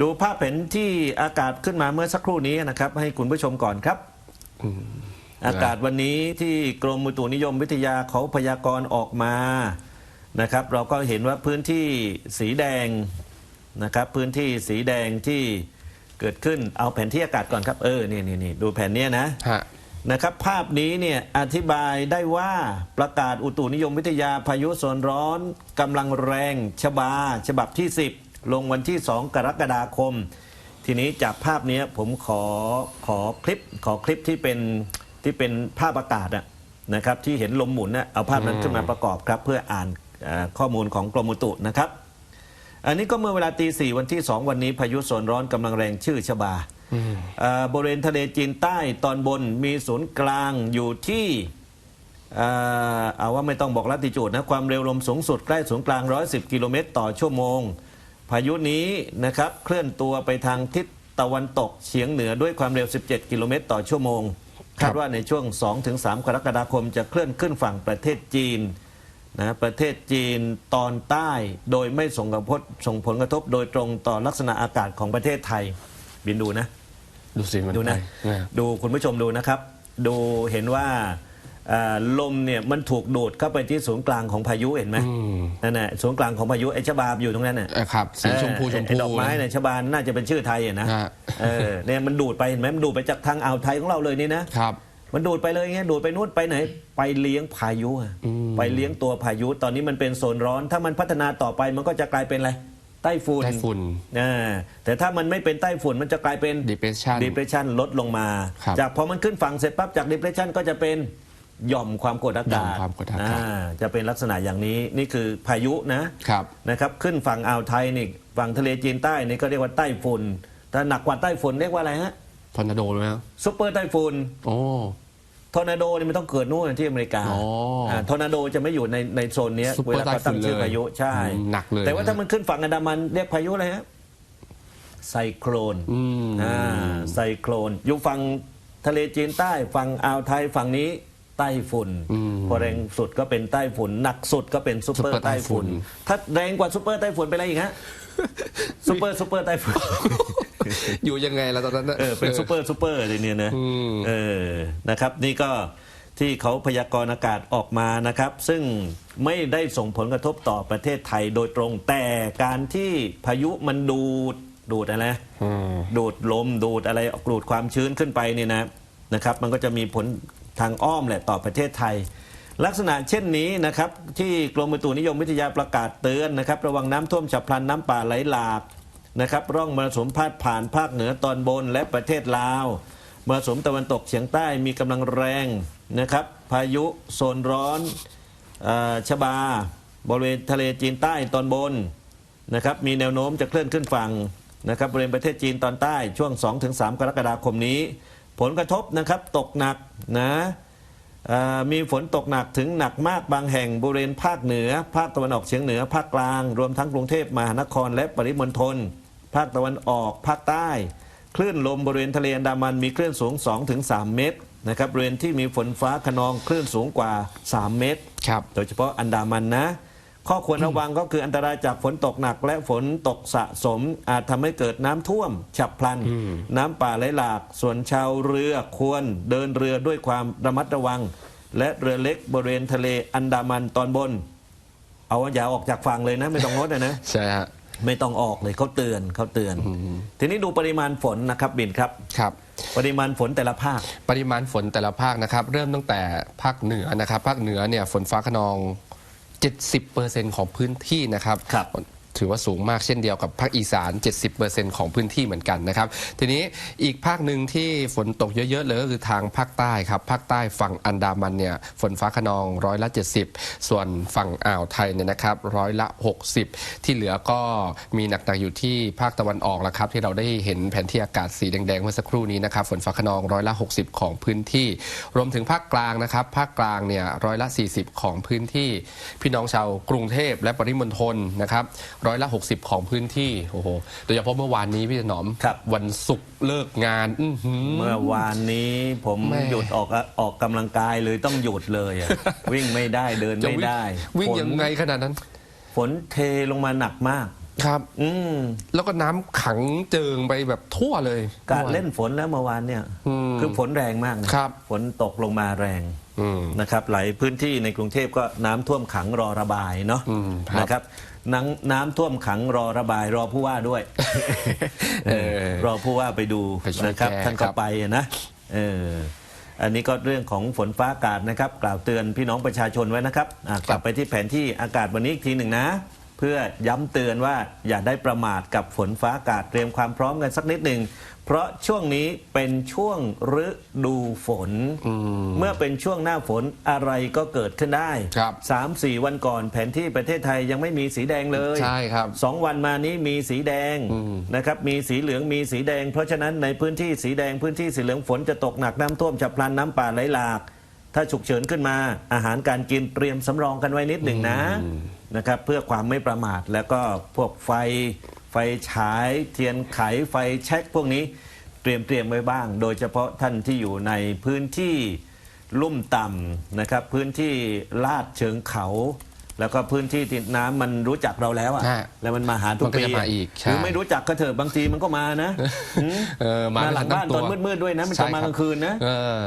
ดูภาพแผนที่อากาศขึ้นมาเมื่อสักครู่นี้นะครับ ให้คุณผู้ชมก่อนครับ อากาศวันนี้ที่กรมอุตุนิยมวิทยาเขาพยากรณ์ออกมานะครับ เราก็เห็นว่าพื้นที่สีแดงนะครับ พื้นที่สีแดงที่เกิดขึ้นเอาแผนที่อากาศก่อนครับเออนี่นี่นี่ดูแผนเนี้ยนะฮะนะครับ ภาพนี้เนี่ยอธิบายได้ว่าประกาศอุตุนิยมวิทยาพายุโซนร้อนกำลังแรงฉบาฉบับที่ 10 ลงวันที่ 2 กรกฎาคม ทีนี้จากภาพนี้ผมขอขอคลิปขอคลิปที่เป็นที่เป็นภาพอากาศอะนะครับ ที่เห็นลมหมุนนะเอาภาพนั้นขึ้นมาประกอบครับ เพื่ออ่านเออข้อมูลของกรมอุตุนะครับ อันนี้ก็เมื่อเวลาตีสี่วันที่ 2 วันนี้พายุโซนร้อนกำลังแรงชื่อชบาเอ่อบริเวณทะเลจีนใต้ตอนบนมีศูนย์กลางอยู่ที่เอ่อเอาว่าไม่ต้องบอกลัติจูดนะ ความเร็วลมสูงสุดใกล้ศูนย์กลาง 110 กิโลเมตรต่อชั่วโมง พายุนี้นะครับเคลื่อนตัวไปทางทิศตะวันตกเฉียงเหนือด้วยความเร็ว 17 กิโลเมตรต่อชั่วโมง คาดว่าในช่วง 2-3 กรกฎาคมจะเคลื่อนขึ้นฝั่งประเทศจีนนะประเทศจีนตอนใต้โดยไม่ส่งกระทบส่งผลกระทบโดยตรงต่อลักษณะอากาศของประเทศไทย บินดูนะ ดูสิมันดูนะไปนะดูคุณผู้ชมดูนะครับ ดูเห็นว่าอ่า ลมเนี่ยมันถูกดูดเข้าไปที่ศูนย์กลางของพายุเห็นไหมอืมนั่นแหละศูนย์กลางของพายุไอ้ชบาอยู่ตรงนั้นน่ะเออครับสีชมพูเออชมไอ้พูดอกไม้เนี่ยชบาน่าจะเป็นชื่อไทยอะนะฮะเออเนี่ยมันดูดไปเห็นไหมมันดูดไปจากทางอ่าวไทยของเราเลยนี่นะครับมันดูดไปเลยไงดูดไปนู่นไปไหน ไปเลี้ยงพายุอะไปเลี้ยงตัวพายุตอนนี้มันเป็นโซนร้อน ถ้ามันพัฒนาต่อไปมันก็จะกลายเป็นอะไรไต้ฝุ่นไต้ฝุ่นอ่าแต่ถ้ามันไม่เป็นไต้ฝุ่นมันจะกลายเป็น depression depression ลดลงมาครับจากพอมันขึ้นฝั่งเสร็จปั๊บจาก depression ก็จะเป็น หย่อมความกดอาหย่กาอศมความกดอากาศอ่จะเป็นลักษณะอย่างนี้นี่คือพายุนะครับนะครับ ขึ้นฝั่งอ่าวไทยนี่ฝั่งทะเลจีนใต้นี่ก็เรียกว่าไต้ฝุ่นถ้าหนักกว่าไต้ฝุ่นเรียกว่าอะไรฮะทอร์นาโดเลยนะซุปเปอร์ไต้ฝุ่นโอ้ทอร์นาโดนี่มันต้องเกิดนู่นที่อเมริกาอ๋ออ่าทอร์นาโดจะไม่อยู่ในในโซนเนี้ยซุปเปอร์เวลาเขาตั้งชื่อไต้ฝุ่นเลยพายุใช่อืมหนักเลยแต่ว่านะถ้ามันขึ้นฝั่งอันดามันเรียกพายุอะไรฮะไซโครนอืมอ่าไซโครนอยู่ฝั่งทะเลจีนใต้ฝั่งอ่าวไทยฝั่งนี้ ใต้ฝุ่นอืมพอแรงสุดก็เป็นใต้ฝุ่นหนักสุดก็เป็นซุปเปอซุปเปอร์ร์ใต้ฝุ่นไต้ฝุ่นถ้าแรงกว่าซุปเปอร์ใต้ฝุ่นเป็นอะไรอีกฮะซุปเปอร์ซุปเปอร์ใต้ฝุ่นอยู่ยังไงล่ะตอนนั้นน่ะเออเป็นซูเปอร์ซูเปอร์อะไรเนี่ยนะอืมเออนะครับ นี่ก็ที่เขาพยากรณ์อากาศออกมานะครับ ซึ่งไม่ได้ส่งผลกระทบต่อประเทศไทยโดยตรง แต่การที่พายุมันดูดดูดอะไรนะอืมดูดลมดูดอะไรดูดความชื้นขึ้นไปเนี่ยนะนะครับ มันก็จะมีผล ทางอ้อมแหละต่อประเทศไทย ลักษณะเช่นนี้นะครับที่กรมอุตุนิยมวิทยาประกาศเตือนนะครับระวังน้ำท่วมฉับพลันน้ำป่าไหลหลากนะครับร่องมรสุมพาดผ่านภาคเหนือตอนบนและประเทศลาวมรสุมตะวันตกเฉียงใต้มีกำลังแรงนะครับพายุโซนร้อนออชบา บริเวณทะเลจีนใต้ตอนบนนะครับมีแนวโน้มจะเคลื่อนขึ้นฝั่งนะครับบริเวณประเทศจีนตอนใต้ช่วง 2-3 กรกฎาคมนี้ ผลกระทบนะครับตกหนักนะเอ่อมีฝนตกหนักถึงหนักมากบางแห่งบริเวณภาคเหนือ ภาคตะวันออกเฉียงเหนือ ภาคกลาง รวมทั้งกรุงเทพมหานครและปริมณฑลภาคตะวันออก ภาคใต้ คลื่นลมบริเวณทะเลอันดามันมีคลื่นสูง 2-3 เมตรนะครับบริเวณที่มีฝนฟ้าขนองคลื่นสูงกว่า 3 เมตรครับโดยเฉพาะอันดามันนะ ข้อควรระวังก็คืออันตรายจากฝนตกหนัก และฝนตกสะสมอาจทำให้เกิดน้ำท่วม ฉับพลัน น้ำป่าไหลหลาก ส่วนชาวเรือควรเดินเรือด้วยความระมัดระวัง และเรือเล็กบริเวณทะเลอันดามันตอนบน เอาอย่าออกจากฝั่งเลยนะไม่ต้องงดนะนะใช่ฮะไม่ต้องออกเลยเขาเตือนเขาเตือน ทีนี้ดูปริมาณฝนนะครับบินครับครับ ปริมาณฝนแต่ละภาค ปริมาณฝนแต่ละภาคนะครับ เริ่มตั้งแต่ภาคเหนือนะครับ ภาคเหนือเนี่ยฝนฟ้าขนอง 70%ของพื้นที่นะครับรบ ถือว่าสูงมากเช่นเดียวกับภาคอีสาน 70%ของพื้นที่เหมือนกันนะครับ ทีนี้อีกภาคหนึ่งที่ฝนตกเยอะๆเลยก็คือทางภาคใต้ครับ ภาคใต้ฝั่งอันดามันเนี่ยฝนฟ้าขนองร้อยละ 70 ส่วนฝั่งอ่าวไทยเนี่ยนะครับร้อยละ 60 ที่เหลือก็มีหนักๆอยู่ที่ภาคตะวันออกแล้วครับที่เราได้เห็นแผนที่อากาศสีแดงๆเมื่อสักครู่นี้นะครับฝนฟ้าขนองร้อยละ 60 ของพื้นที่ รวมถึงภาคกลางนะครับภาคกลางเนี่ยร้อยละ 40 ของพื้นที่ พี่น้องชาวกรุงเทพและปริมณฑลนะครับร้อยละ 60 ของพื้นที่โอ้โหโดยเฉพาะเมื่อวานนี้พี่ถนอม ครับ วันศุกร์เลิกงาน อื้อหือ เมื่อวานนี้ผมแม่ หยุดออกออกกำลังกายเลยต้องหยุดเลยอะ วิ่งไม่ได้เดินจะไม่วิ่งได้วิ่งฝนยังไงขนาดนั้นฝนเทลงมาหนักมาก ครับ อืมแล้วก็น้ำขังเจิงไปแบบทั่วเลย กะเล่นฝนแล้วเมื่อวานเนี่ย อืมคือฝนแรงมากนะครับ ฝนตกลงมาแรงอืม นะครับหลายพื้นที่ในกรุงเทพก็น้ำท่วมขังรอระบายเนาะอืมครับ นะครับน้ำน้ำท่วมขังรอระบาย รอผู้ว่าด้วย เออ รอผู้ว่าไปดูไปช่วยนะครับแก้ท่านครัก็บไปนะเอออันนี้ก็เรื่องของฝนฟ้าอากาศนะครับ กล่าวเตือนพี่น้องประชาชนไว้นะครับอะกลับไปที่แผนที่อากาศวันนี้อีกทีหนึ่งนะ เพื่อย้ำเตือนว่าอย่าได้ประมาทกับฝนฟ้าอากาศเตรียมความพร้อมกันสักนิดหนึ่งเพราะช่วงนี้เป็นช่วงฤดูฝน เมื่อเป็นช่วงหน้าฝนอะไรก็เกิดขึ้นได้ครับสามสี่วันก่อนแผนที่ประเทศไทยยังไม่มีสีแดงเลยใช่ครับสองวันมานี้มีสีแดงอืมนะครับมีสีเหลืองมีสีแดง เพราะฉะนั้นในพื้นที่สีแดงพื้นที่สีเหลืองฝนจะตกหนักน้ำท่วมฉับพลันน้ำป่าไหลหลาก ถ้าฉุกเฉินขึ้นมาอาหารการกินเตรียมสำรองกันไว้นิดหนึ่งนะนะครับเพื่อความไม่ประมาทแล้วก็พวกไฟไฟฉายเทียนไขไฟแช็คพวกนี้เตรียมเตรียมไว้บ้าง โดยเฉพาะท่านที่อยู่ในพื้นที่ลุ่มต่ำนะครับพื้นที่ลาดเชิงเขา แล้วก็พื้นที่ที่น้ำมันรู้จักเราแล้วอะฮะแล้วมันมาหาทุมักนก็ปีจะมาอีกใช่หรือไม่รู้จักก็เถอะบางทีมันก็มานะหืมเออมามาหลังไม่ทับ้านตั้งตอนตัวมืดๆด้วยนะมันใช่จะมาครับ กลางคืนนะ เออ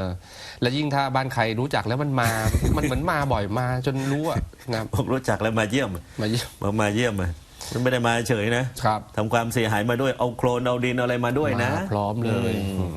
แล้วยิ่งถ้าบ้านใครรู้จักแล้วมันมา มันเหมือนมาบ่อยมาจนรู้อะนะครับผมรู้จักแล้วมาเยี่ยมมาเยี่ยมมามาเยี่ยมอะมันไม่ได้มาเฉยนะครับ ทำความเสียหายมาด้วยเอาโคลนเอาดินเอาอะไรมาด้วยนะ มาพร้อมเลย อืม